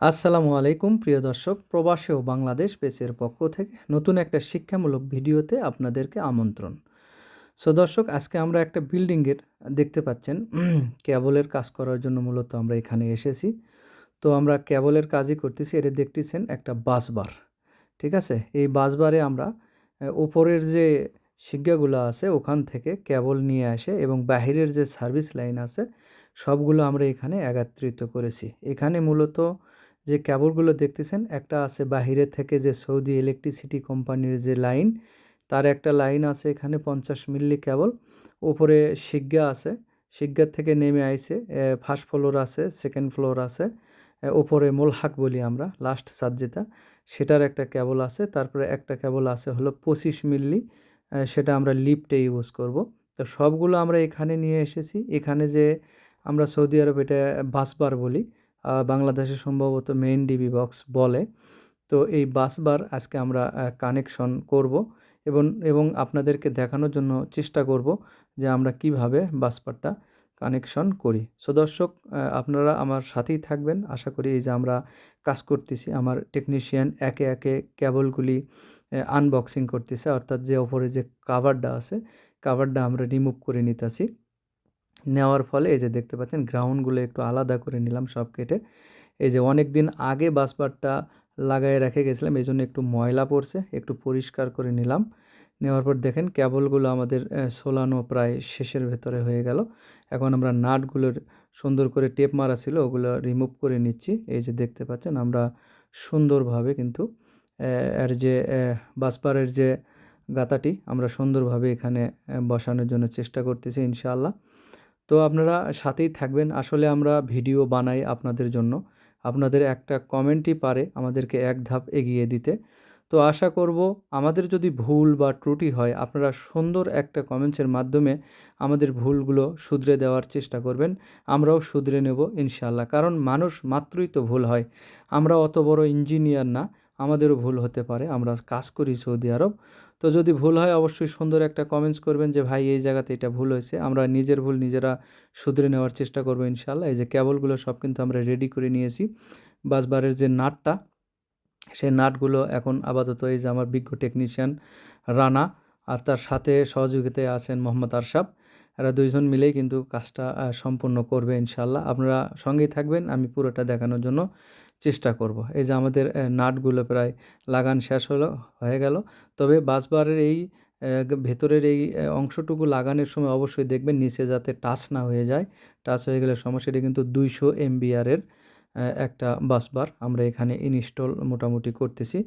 আসসালামু আলাইকুম, প্রিয় দর্শক। প্রবাসী ও বাংলাদেশ পেসের পক্ষ থেকে নতুন একটা শিক্ষামূলক ভিডিওতে আপনাদেরকে আমন্ত্রণ। সো দর্শক, আজকে আমরা একটা বিল্ডিংয়ের দেখতে পাচ্ছেন। ক্যাবলের কাজ করার জন্য মূলত আমরা এখানে এসেছি। তো আমরা ক্যাবলের কাজই করতেছি, এটা দেখতেছেন একটা বাসবার ঠিক আছে? এই বাসবারে আমরা ওপরের যে শিজ্ঞাগুলো আছে, ওখান থেকে ক্যাবল নিয়ে আসে এবং বাহিরের যে সার্ভিস লাইন আছে, সবগুলো আমরা এখানে একত্রিত করেছি। এখানে মূলত যে ক্যাবলগুলো দেখতেছেন, একটা আছে বাহিরে থেকে যে সৌদি ইলেকট্রিসিটি কোম্পানির যে লাইন, তার একটা লাইন আছে এখানে পঞ্চাশ মিল্লি কেবল, ওপরে শিজ্ঞা আছে শিজ্ঞার থেকে নেমে আইছে ফার্স্ট ফ্লোর আছে সেকেন্ড ফ্লোর আছে ওপরে মোলহাক বলি আমরা লাস্ট সাত সেটার একটা কেবল আছে, তারপরে একটা কেবল আছে হলো পঁচিশ মিল্লি সেটা আমরা লিফটে ইউজ করব। তো সবগুলো আমরা এখানে নিয়ে এসেছি, এখানে যে আমরা সৌদি আরব এটা বাসবার বলি বাংলাদেশে সম্ভবত মেইন ডিবি বক্স বলে। তো এই বাসবার আজকে আমরা কানেকশন করব এবং এবং আপনাদেরকে দেখানোর জন্য চেষ্টা করব যে আমরা কীভাবে বাসবারটা কানেকশন করি। সো দর্শক আপনারা আমার সাথেই থাকবেন। আশা করি এই যে আমরা কাজ করতেছি, আমার টেকনিশিয়ান একে একে কেবলগুলি আনবক্সিং করতেছে। অর্থাৎ যে ওপরে যে কাভারটা আছে কাভারটা আমরা রিমুভ করে নিতেছি। নেওয়ার ফলে এই যে দেখতে পাচ্ছেন গ্রাউন্ডগুলো একটু আলাদা করে নিলাম সব কেটে। এই যে অনেক দিন আগে বাসবারটা লাগায় রেখে গেছিলাম এই জন্য একটু ময়লা পড়ছে একটু পরিষ্কার করে নিলাম। নেওয়ার পর দেখেন কেবলগুলো আমাদের সোলানো প্রায় শেষের ভেতরে হয়ে গেল। এখন আমরা নাটগুলোর সুন্দর করে টেপ মারা ছিল ওগুলো রিমুভ করে নিচ্ছি। এই যে দেখতে পাচ্ছেন আমরা সুন্দরভাবে কিন্তু এর যে আহ, বাসবারের যে গাতাটি আমরা সুন্দরভাবে এখানে বসানোর জন্য চেষ্টা করতেছি ইনশাআল্লাহ। তো আপনারা সাথেই থাকবেন। আসলে আমরা ভিডিও বানাই আপনাদের জন্য। আপনাদের একটা কমেন্টই পারে আমাদেরকে এক ধাপ এগিয়ে দিতে। তো আশা করব আমাদের যদি ভুল বা ত্রুটি হয়, আপনারা সুন্দর একটা কমেন্টসের মাধ্যমে আমাদের ভুলগুলো শুধরে দেওয়ার চেষ্টা করবেন। আমরাও শুধরে নেব ইনশাল্লাহ কারণ মানুষ মাত্রই তো ভুল হয়। আমরা অত বড় ইঞ্জিনিয়ার না। আমাদেরও ভুল হতে পারে, আমরা কাজ করি সৌদি আরব। তো যদি ভুল হয়, অবশ্যই সুন্দর একটা কমেন্টস করবেন যে, ভাই, এই জায়গাতে এটা ভুল হয়েছে। আমরা নিজের ভুল নিজেরা শুধরে নেওয়ার চেষ্টা করব ইনশাল্লাহ এই যে কেবলগুলো সব কিন্তু আমরা রেডি করে নিয়েছি। বাসবারের যে নাটটা, সেই নাটগুলো এখন আপাতত এই যে আমার বিজ্ঞ টেকনিশিয়ান রানা আর তার সাথে সহযোগিতায় আছেন মোহাম্মদ আরশাব। এরা দুইজন মিলেই কিন্তু কাজটা সম্পূর্ণ করবে ইনশাল্লাহ আপনারা সঙ্গেই থাকবেন, আমি পুরোটা দেখানোর জন্য। চেষ্টা করব। এই যে আমাদের নাটগুলো প্রায় লাগান শেষ হলো, হয়ে গেল। তবে বাসবারের এই ভেতরের এই অংশটুকু লাগানোর সময় অবশ্যই দেখবেন নিচে যাতে টাচ না হয়ে যায়। টাচ হয়ে গেলে সমস্যাটি কিন্তু দুইশো এমবিআরের একটা বাসবার আমরা এখানে ইনস্টল মোটামুটি করতেছি।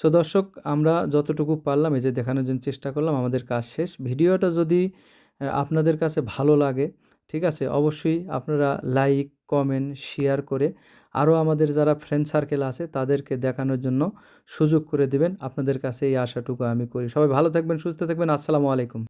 সো দর্শক, আমরা যতটুকু পারলাম, এই যে দেখানোর জন্য চেষ্টা করলাম, আমাদের কাজ শেষ। ভিডিওটা যদি আপনাদের কাছে ভালো লাগে, ঠিক আছে, অবশ্যই আপনারা লাইক, কমেন্ট, শেয়ার করে আরও আমাদের যারা ফ্রেন্ড সার্কেল আছে, তাদেরকে দেখানোর জন্য সুযোগ করে দেবেন। আপনাদের কাছে এই আশাটুকু আমি করি। সবাই ভালো থাকবেন, সুস্থ থাকবেন। আসসালামু আলাইকুম।